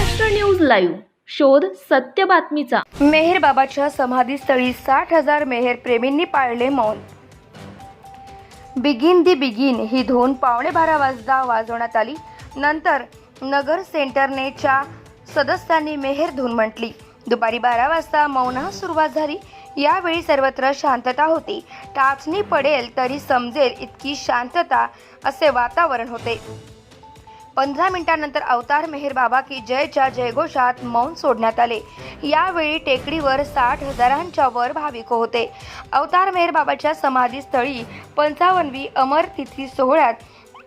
News live शोध सत्य बातमीचा. मेहेर बाबाच्या समाधीस्थळी साठ हजार मेहेर प्रेमींनी पाळले मौन. बिगिन दी बिगिन ही धून पावणे बारा वाजता वाजवण्यात आली. नंतर नगर सेंटरनेच्या सदस्यांनी मेहेर धून म्हटली. दुपारी बारा वाजता मौनास सुरुवात झाली. यावेळी सर्वत्र शांतता होती. टाचणी पडेल तरी समजेल इतकी शांतता असे वातावरण होते. पंधरा मिनिटांनंतर अवतार मेहेर बाबा की जयच्या जयघोषात मौन सोडण्यात आले. यावेळी टेकडीवर साठ हजारांच्या वर भाविक होते. अवतार मेहेर बाबाच्या समाधीस्थळी पंचावन्नवी अमर तिथी सोहळ्यात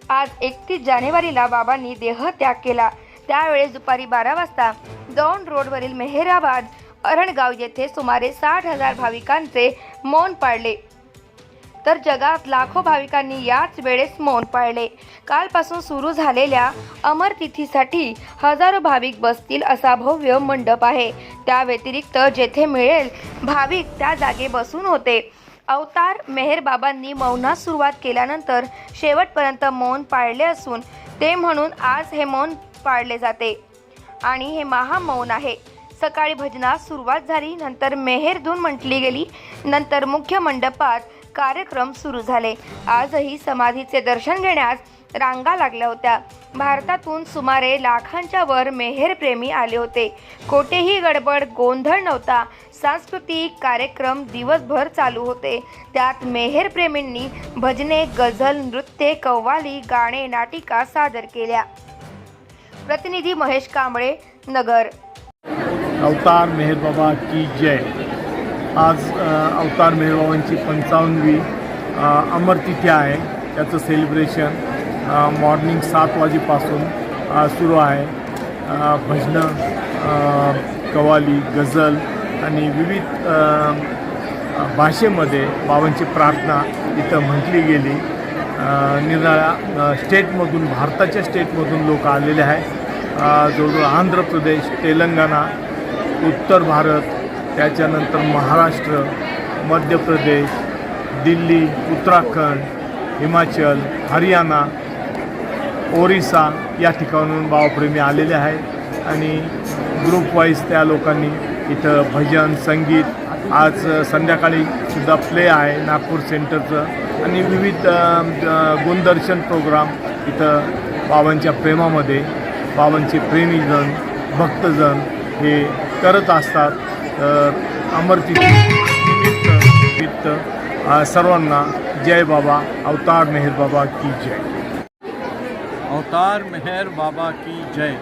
आज एकतीस जानेवारीला बाबांनी देहत्याग केला. त्यावेळेस दुपारी बारा वाजता दौंड रोडवरील मेहेराबाद अरणगाव येथे सुमारे साठ हजार भाविकांचे मौन पाडले तर जगात लाखो भाविकांनी याच वेळेस मौन पाळले. कालपासून सुरू झालेल्या अमर तिथीसाठी हजारो भाविक बसतील असा भव्य मंडप आहे. त्या व्यतिरिक्त जेथे मिळेल भाविक त्या जागे बसून होते. अवतार मेहर बाबांनी मौनास सुरुवात केल्यानंतर शेवटपर्यंत मौन पाळले असून ते म्हणून आज हे मौन पाळले जाते. आणि हे महामौन आहे. सकाळी भजनास सुरुवात झाली नंतर मेहेर धून म्हटली गेली नंतर मुख्य मंडपात कार्यक्रम सुरू झाले. आजही समाधीचे दर्शन घेण्यास रांगा लागल्या होत्या. भारतातून सुमारे लाखांच्या वर मेहेरप्रेमी आले होते. कोठेही गडबड गोंधळ नव्हता. सांस्कृतिक कार्यक्रम दिवसभर चालू होते. त्यात मेहेरप्रेमींनी भजने गझल नृत्य कव्वाली गाणे नाटिका सादर केल्या. प्रतिनिधी महेश कांबळे नगर. अवतार मेहेर बाबा की जय. आज अवतार मेहेर पंचावन्नवी अमरतिथी आहे. त्याचं सेलिब्रेशन मॉर्निंग सात वाजेपासून सुरू आहे. भजनं कवाली गझल आणि विविध भाषेमध्ये बाबांची प्रार्थना इथं म्हटली गेली. निराळ्या स्टेटमधून भारताच्या स्टेटमधून लोक आलेले आहेत. जवळजवळ आंध्र प्रदेश तेलंगणा उत्तर भारत त्याच्यानंतर महाराष्ट्र मध्य प्रदेश दिल्ली उत्तराखंड हिमाचल हरियाणा ओरिसा या ठिकाणून बाबाप्रेमी आलेले आहेत. आणि ग्रुप वाईज त्या लोकांनी इथं भजन संगीत आज संध्याकाळी सुद्धा प्ले आहे नागपूर सेंटरचं आणि विविध गुणदर्शन प्रोग्राम इथं बाबांच्या प्रेमामध्ये बाबांचे प्रेमीजन भक्तजन हे करत असतात. अमरतिथी निमित्त निमित्त सर्वांना जय बाबा, अवतार मेहर बाबा की जय. अवतार मेहर बाबा की जय.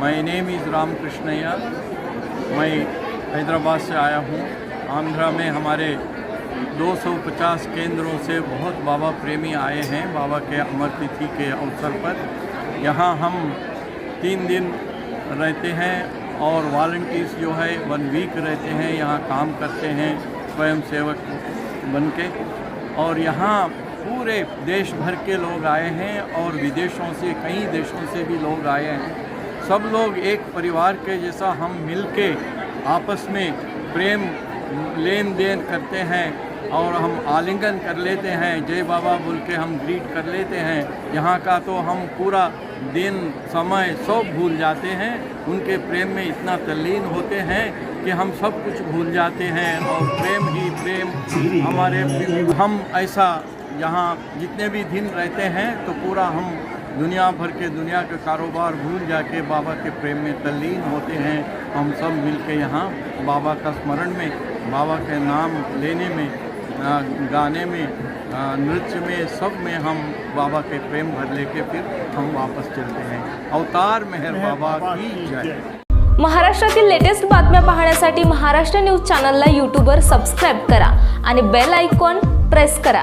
My name is Ram Krishnaiah मैं हैदराबाद से आया हूँ. आंध्रा में हमारे 250 केंद्रों से बहुत बाबा प्रेमी आए हैं, बाबा के अमर तिथि के अवसर पर. यहाँ हम तीन दिन रहते हैं और वॉल्टियर्स जो है वन वीक रहते हैं, यहाँ काम करते हैं स्वयं सेवक बन के और यहाँ पूरे देश भर के लोग आए हैं और विदेशों से, कई देशों से भी लोग आए हैं। सब लोग एक परिवार के जैसा हम मिल के आपस में प्रेम, लेन देन करते हैं। और हम आलिंगन कर लेते हैं। जय बाबा बोल के हम ग्रीट कर लेते हैं। यहाँ का तो हम पूरा दिन, समय सब भूल जाते हैं। उनके प्रेम में इतना तल्लीन होते हैं कि हम सब कुछ भूल जाते हैं। और प्रेम ही प्रेम हमारे हम ऐसा यहाँ जितने भी दिन रहते हैं तो पूरा हम दुनिया भर के दुनिया के कारोबार भूल जाके बाबा के प्रेम में तल्लीन होते हैं। हम सब मिल के यहाँ बाबा का स्मरण में, बाबा के नाम लेने में गाने में नृत्य में सब में हम बाबा के प्रेम भर लेके फिर हम वापस चलते हैं। अवतार मेहर बाबा की जय। महाराष्ट्रातील लेटेस्ट बातम्या पाहण्यासाठी महाराष्ट्र न्यूज चॅनलला यूट्यूबवर सबस्क्राईब करा आणि बेल आयकॉन प्रेस करा.